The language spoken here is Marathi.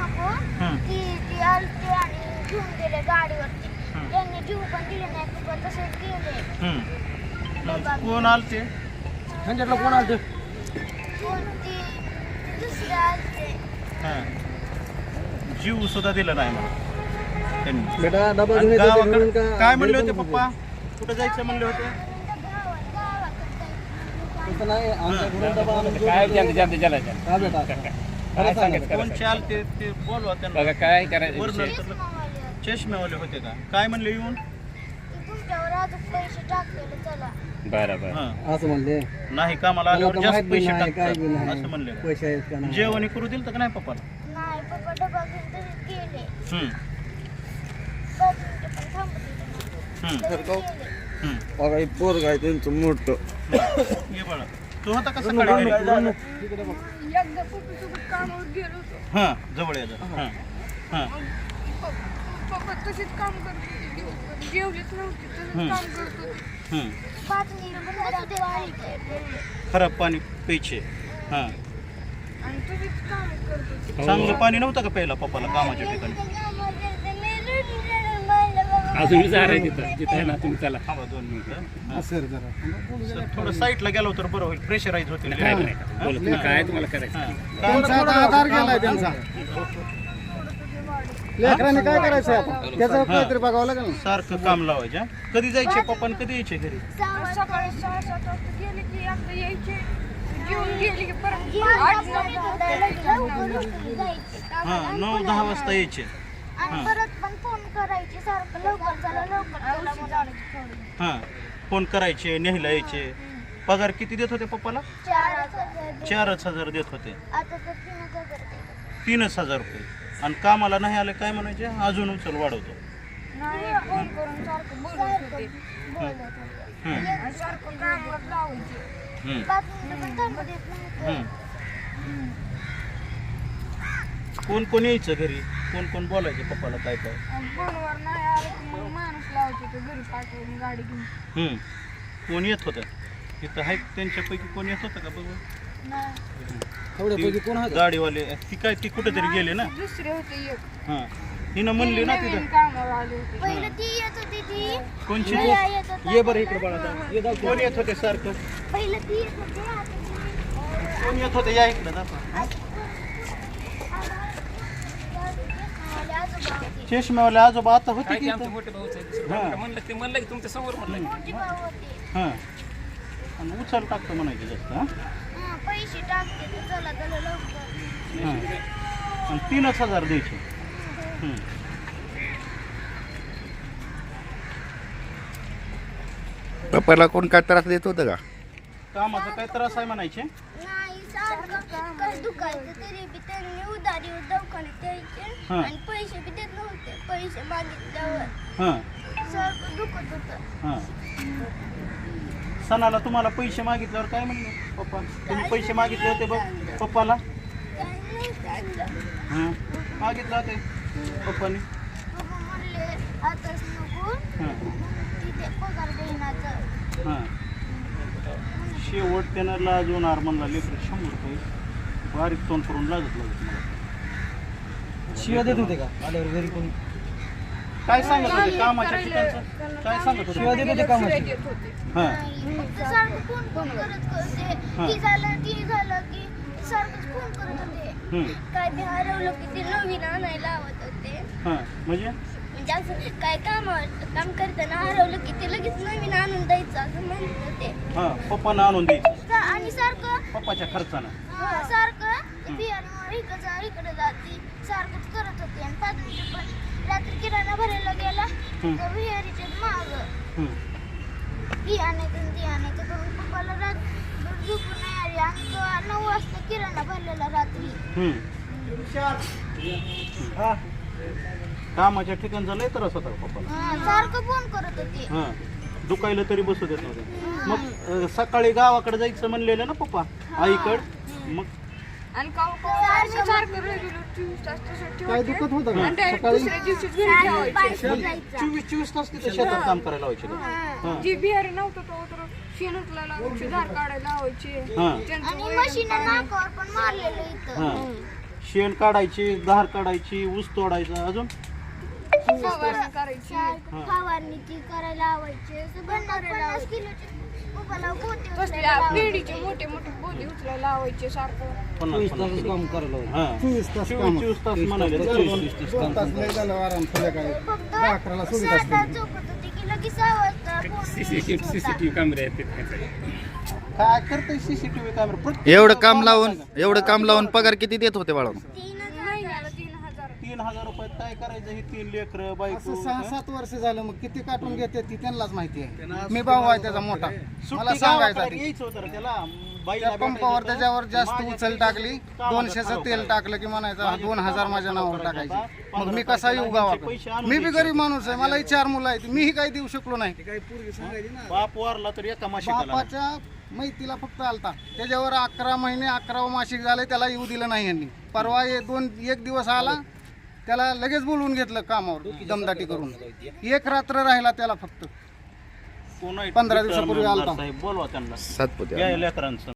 नको. ती ती आलते आणि घेऊन गेले गाडीवरती. त्यांनी जीव पण दिले नाही तुका तसेच गेले. कोण आलते? ह्यांच्यातलं कोण आलं कोणती दुसरे आलते. हां. जीव सुद्धा दिला नाही मला त्यांनी. ते काय म्हणले होते पप्पा? कुठं जायचं म्हणले होते? गावात काय चला चला. का काय सांगायचं. आलते ते बोलवा त्यांना. बघा काय करायचं वर विषय. नंतर मामाले होते. चष्म्यावाले होते का? काय म्हणले येऊन की तुमच्यावर अजून पैसे टाकलेले चला. बरं बरं. हां. असं म्हणले. नाही कामाला मला आल्यावर तर जास्त माहीत बी पैसे नाही काय बी टाकतात नाही. असं म्हणले. का? पैसे आहेत का नाही? जेवण करू दिलं तर का नाही पप्पाला? नाही पप्पा डबा घेऊन तसेच गेले. हम्म, पाच मिनिटं पण. हम्म, तसेच गेले. हम्म. बघा हे पोरग आहे त्यांचं मोठं. ये बाळा तू होता का सकाळी घरी? एकदा पप्पासोबत कामावर गेलो होतो हां जवळ ये जरा. हां हां पप्पा तसेच काम करत होते दिवसभर जेवलेच नव्हते तसेच हम्म. काम करत होते हम्म. पाच मिनिटं पण असू दे पाणी. खराब पाणी प्यायचे हां आणि काम करत होते चांगलं पाणी नव्हतं का प्यायला पप्पाला कामाच्या ठिकाणी अजून विचार आहे तिथं. जिथं आहे ना तुम्ही चला. थांबा दोन मिनिटं. हां. सर जरा. सर, थोडं साईडला गेलो तर बरं होईल. प्रेशराईज होतील. काय नाही. बोला तुम्ही काय तुम्हाला करायचं? आधार गेलाय त्यांचा. लेकरांनी काय करायचं आता? त्याचं काहीतरी बघावं लागेल ना. सारखं काम लावायचे. कधी जायचे पप्पा कधी यायचे घरी? सकाळी सहा सात वाजता गेले की आता यायचे जेवून गेले की परत आठ नऊ हां नऊ दहा वाजता यायचे. आणि परत पण करायचे सारखं लवकर चला लवकर. हां फोन करायचे न्यायला यायचे. पगार किती देत होते पप्पाला? चार हजार चारच हजार देत होते. आता तर तीन हजार देतात. तीनच हजार रुपये. आणि कामाला नाही आले काय म्हणायचे? अजून उचल वाढवतो. नाही फोन करून सारखं बोलत होते. बोलत होते. हम्म, आणि सारखं कामावर लावायचे. हम्म, पाच मिनिटं पण थांबू देत नव्हते. हम्म. कोण कोण यायचं घरी? कोण कोण बोलायचे पप्पाला काय काय? आणि फोनवर नाही आलं की मग माणूस लावायचे ते घरी पाठवून गाडी घेऊन. हम्म. कोण येत होतं? इथं आहे त्यांच्यापैकी कोण येत होतं का बघू? एवढ्यापैकी कोण गाडीवाले. ती काय ती कुठेतरी गेले ना? दुसरे होते एक. हां. हिनं म्हणली ना तिथं. कामावर आले होते. पहिलं ती येत होती ती. कोणची? मला येत होता. ये बरं इकडे बाळा जाऊ. ये जाऊ. कोण येत होते सारखं? पहिलं ती येत होती. आता ती- कोण येत होते? या इकडे दाखवा मला आजोबा होते. चष्म्यावाले आजोबा आता होते काय की ते इथं? आमचे मोठे भाऊच आहे दुसरं हां. म्हणलं ते म्हणलं की तुमच्यासमोर म्हणलं. होते. हां. आणि उचल टाकतो म्हणायचे जास्त हां? हा, पैसे टाकते तर चला चला लवकर. हां. आणि तीनच हजार द्यायचे. हम्म. पप्पाला कोण काय त्रास देत होतं का? कामाचा काय त्रास आहे म्हणायचे? दुखायचं तरी बी त्यांनी उधारी दवाखान्यात द्यायचे हा. आणि पैसे बी देत नव्हते. पैसे मागितल्यावर हां. सारखं दुखत होतं. हां. सणाला तुम्हाला पैसे मागितल्यावर काय म्हणले? पप्पा तुम्ही पैसे मागितले होते बघ पप्पाला. काही. हां. मागितलं होते पप्पाने. पप्पा म्हणले आताच नको. हां. तिथे पगार देण्याचं. हां. शेवट त्यानं लाजून आरमनला लेकर शंभर रुपये बारीक तोंड करून लागत लागत मला शिव्या देत होते का? आल्यावर घरी कोण? काय सांगत होते कामाच्या ठिकाणचं? काय सांगत शिव्या होते देत होते कामाची. देत होते. हां. नाही, फक्त सारखं फोन फोन करत होते. ती झालं ती झालं की सारखंच फोन करत होते. हम्म. काय बी हरवलं की ते नवीन आणायला लावत होते. हां. म्हणजे? म्हणजे असं काय काम काम करताना हरवलं की ते लगेच नवीन आणून द्यायचं असं म्हणत होते हां पप्पानं आणून द्यायचं आणि सारखं. पप्पाच्या खर्चानं. हा, सारखं. बियाणे इकडे जा इकडे जाते. सारखंच करत होते आणि पाच मिनिटं पण. रात्री किराणा भरायला गेला. हम्म. तर बिहारीच्या माग. हम्म. ही आणायचं ती आणायचं. करून पप्पाला रात झोपून नाही आली. आणि तो नऊ वाजता किराणा भरलेला रात्री. हम्म. हां. कामाच्या ठिकाणचा लय त्रास होता पप्पाला? हा, सारखं फोन करत होते. हां. दुखायला तरी बसू देत नव्हते. मग अं, सकाळी गावाकडे जायचं म्हणलेलं ना पप्पा आईकड. मग? आणि चोवीस तास तसं काय ठेवायचे दुखत होतं का? आणि direct सकाळी दुसऱ्या दिवशीच घरी ठेवायचे. चोवीस चोवीस तास तिथे शेतात काम करायला लावायचे का? हा. जी बिहारी नव्हतं तो तर शेण उचलायला लावायचे धार काढायला लावायचे. हा. त्यांचं आणि वैरण मशीन नाकावर पण मारलेलं इथं. हा. शेण काढायची धार काढायची ऊस तोडायचा अजून फवारणी करायची. सारखं फवारणी ती करायला लावायचे असं पन्नास पन्नास किलोचे उभाला पोते तसल्या पेढीचे मोठे मोठे बोली उचलायला लावायचे सारखं. पन्नास चोवीस पन्नास तास किलो. काम करायला लावलं. हा. चोवीस तास चोवीस काम. चोवीस तास म्हणाले चोवीस चोवीस दोन तास लय झालं आराम संध्याकाळी. फक्त दहा अकराला सोडित सात तास असते झोपत होती की लगेच सहा वाजता फोन सीसीटीव्ही होता. सीसीटीव्ही कॅमेरे आहेत तिथे. काय करते सीसीटीव्ही कॅमेरा? प्रत्येक एवढं काम लावून एवढं काम लावून पगार किती देत होते बाळा तीन हजार. रुपयात काय करायचं हे तीन लेकर असं बायको सहा सात वर्ष झालं मग किती काटून घेते ती त्यांनाच माहिती आहे. मी भाऊ आहे त्याचा मोठा. मला सुट्टी सांगायचं गावाकडे आधी. यायचं होतं रे त्याला. बाईला पंपावर भेटायचं त्याच्यावर होतं. जास्त माझ्या उचल टाकली. दोनशेचं चालू तेल. टाकलं की म्हणायचं दोन हजार माझ्या नावावर टाकायचे. मग मी कसा येऊ पैसे आणून मी बी द्यायचे. गरीब माणूस आहे मलाही चार मुलं आहेत. मीही काही देऊ शकलो नाही. बाप वारला तर एका माशिकाला बापाच्या मैतीला फक्त आलता. त्याच्यावर अकरा महिने अकरा मासिक झाले त्याला येऊ दिलं नाही यांनी. परवा हे दोन एक दिवस आला त्याला लगेच बोलवून घेतलं कामावर दमदाटी करून. एक रात्र राहिला त्याला फक्त? पंधरा दिवसापूर्वी आलता. साहेब बोलवा त्यांना. सातपुते या लेकरांचं.